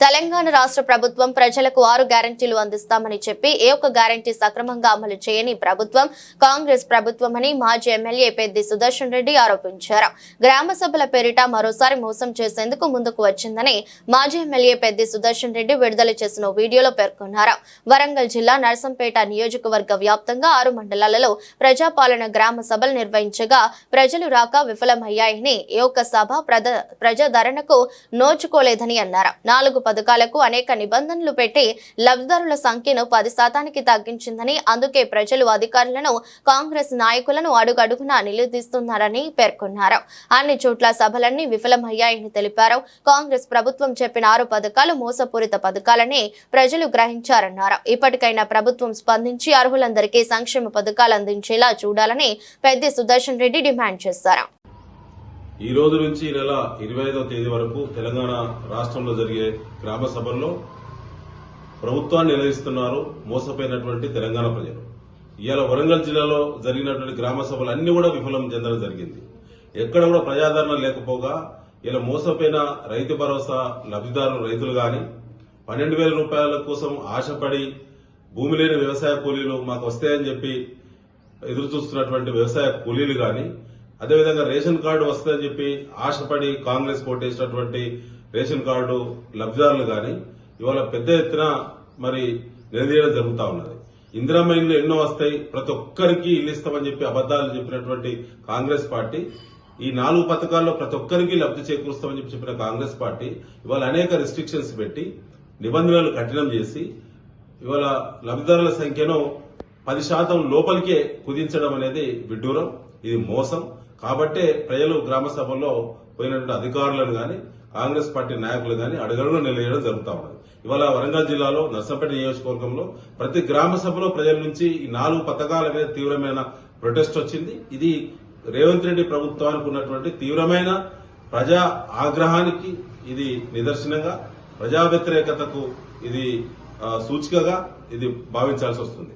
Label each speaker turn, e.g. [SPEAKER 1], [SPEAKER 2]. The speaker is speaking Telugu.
[SPEAKER 1] తెలంగాణ రాష్ట్ర ప్రభుత్వం ప్రజలకు ఆరు గ్యారంటీలు అందిస్తామని చెప్పి ఏ ఒక్క గ్యారంటీ సక్రమంగా అమలు చేయని ప్రభుత్వం కాంగ్రెస్ ప్రభుత్వం అని మాజీ ఎమ్మెల్యే పెద్ది సుదర్శన్ రెడ్డి ఆరోపించారు. గ్రామ సభల పేరిట మరోసారి మోసం చేసేందుకు ముందుకు వచ్చిందని మాజీ ఎమ్మెల్యే పెద్ది సుదర్శన్ రెడ్డి విడుదల చేసిన ఓ వీడియోలో పేర్కొన్నారు. వరంగల్ జిల్లా నర్సంపేట నియోజకవర్గ వ్యాప్తంగా ఆరు మండలాలలో ప్రజాపాలన గ్రామ సభలు నిర్వహించగా ప్రజలు రాక విఫలమయ్యాయని ఏ ఒక్క సభ ప్రద- ప్రజాదరణకు నోచుకోలేదని అన్నారు. నాలుగు పథకాలకు అనేక నిబంధనలు పెట్టి లబ్ధిదారుల సంఖ్యను పది శాతానికి తగ్గించిందని అందుకే ప్రజలు అధికారులను కాంగ్రెస్ నాయకులను అడుగడుగునా నిలదీస్తున్నారని పేర్కొన్నారు. అన్ని చోట్ల సభలన్నీ విఫలమయ్యాయని తెలిపారు. కాంగ్రెస్ ప్రభుత్వం చెప్పిన ఆరు పథకాలు మోసపూరిత పథకాలని ప్రజలు గ్రహించారన్నారు. ఇప్పటికైనా ప్రభుత్వం స్పందించి అర్హులందరికీ సంక్షేమ పథకాలు అందించేలా చూడాలని పెద్ది సుదర్శన్ రెడ్డి డిమాండ్ చేశారు.
[SPEAKER 2] ఈ రోజు నుంచి ఈ నెల ఇరవై ఐదవ తేదీ వరకు తెలంగాణ రాష్ట్రంలో జరిగే గ్రామ సభల్లో ప్రభుత్వాన్ని నిలదీస్తున్నారు మోసపోయినటువంటి తెలంగాణ ప్రజలు. ఇవాళ వరంగల్ జిల్లాలో జరిగినటువంటి గ్రామ సభలు అన్ని కూడా విఫలం చెందడం జరిగింది. ఎక్కడ కూడా ప్రజాదరణ లేకపోగా ఇలా మోసపోయిన రైతు భరోసా లబ్ధిదారులు రైతులు గాని పన్నెండు వేల రూపాయల కోసం ఆశపడి భూమి లేని వ్యవసాయ కూలీలు మాకు వస్తాయని చెప్పి ఎదురు చూస్తున్నటువంటి వ్యవసాయ కూలీలు కానీ అదేవిధంగా రేషన్ కార్డు వస్తుందని చెప్పి ఆశపడి కాంగ్రెస్ కోటేసినటువంటి రేషన్ కార్డు లబ్ధిదారులు కానీ ఇవాళ పెద్ద ఎత్తున మరి నిలదీయడం జరుగుతూ ఉన్నది. ఇందిరమ్మ ఇల్లు ఎన్నో వస్తాయి ప్రతి ఒక్కరికి ఇల్లు ఇస్తామని చెప్పి అబద్దాలు చెప్పినటువంటి కాంగ్రెస్ పార్టీ ఈ నాలుగు పథకాల్లో ప్రతి ఒక్కరికి లబ్ధి చేకూరుస్తామని చెప్పి చెప్పిన కాంగ్రెస్ పార్టీ ఇవాళ అనేక రిస్ట్రిక్షన్స్ పెట్టి నిబంధనలు కఠినం చేసి ఇవాళ లబ్ధిదారుల సంఖ్యను పది శాతం లోపలికే కుదించడం అనేది విడ్డూరం ఇది మోసం. కాబట్టే ప్రజలు గ్రామ సభల్లో పోయినటువంటి అధికారులను గాని కాంగ్రెస్ పార్టీ నాయకులు గాని అడుగడుగున నిలయడం జరుగుతూ ఉన్నది. ఇవాళ వరంగల్ జిల్లాలో నర్సంపేట నియోజకవర్గంలో ప్రతి గ్రామ సభలో ప్రజల నుంచి ఈ నాలుగు పథకాల మీద తీవ్రమైన ప్రొటెస్ట్ వచ్చింది. ఇది రేవంత్ రెడ్డి ప్రభుత్వానికి ఉన్నటువంటి తీవ్రమైన ప్రజా ఆగ్రహానికి ఇది నిదర్శనంగా ప్రజా వ్యతిరేకతకు ఇది సూచికగా ఇది భావించాల్సి వస్తుంది.